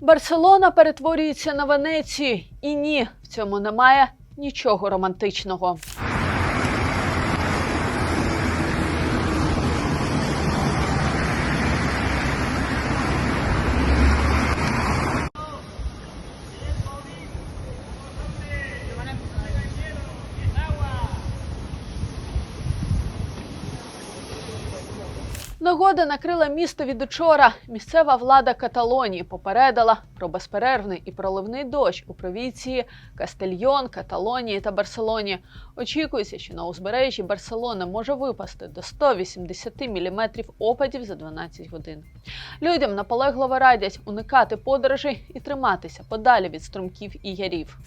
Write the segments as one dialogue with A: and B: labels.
A: Барселона перетворюється на Венецію, і ні, в цьому немає нічого романтичного. Нагода накрила місто від учора. Місцева влада Каталонії попередила про безперервний і проливний дощ у провінції Кастельйон, Каталонії та Барселоні. Очікується, що на узбережжі Барселони може випасти до 180 мм опадів за 12 годин. Людям наполегливо радять уникати подорожей і триматися подалі від струмків і ярів.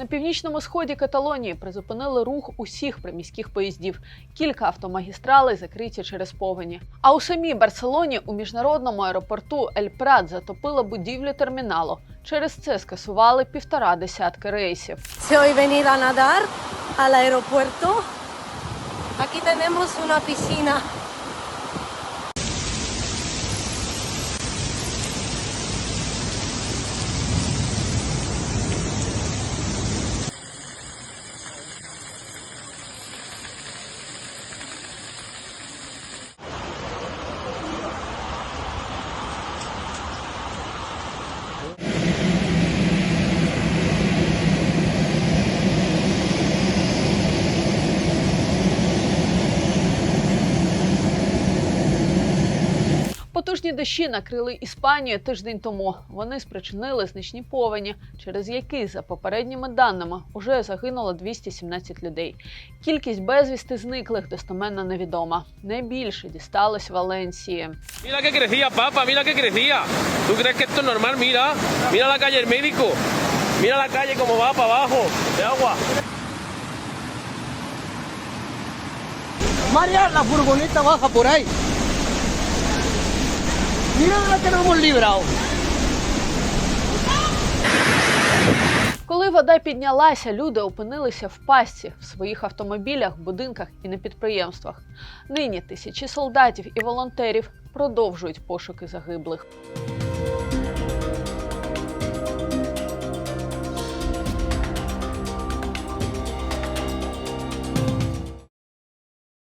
A: На північному сході Каталонії призупинили рух усіх приміських поїздів. Кілька автомагістралей закриті через повені. А у самій Барселоні у міжнародному аеропорту Ель Прат затопило будівлю терміналу. Через це скасували півтора десятки рейсів.
B: Nadar al aeropuerto, aquí tenemos una piscina.
A: Потужні дощі накрили Іспанію тиждень тому. Вони спричинили значні повені, через які, за попередніми даними, уже загинуло 217 людей. Кількість безвісти зниклих достеменно невідома. Найбільше дісталось Валенсії.
C: Que crecía, papa, mira que crecía. ¿Tú crees que esto es normal? Mira, mira la calle el médico. Mira la calle como va para abajo de agua.
D: María, la furgoneta baja por ahí. Mira la que nos hemos librado.
A: Коли вода піднялася, люди опинилися в пастці в своїх автомобілях, будинках і на підприємствах. Нині тисячі солдатів і волонтерів продовжують пошуки загиблих.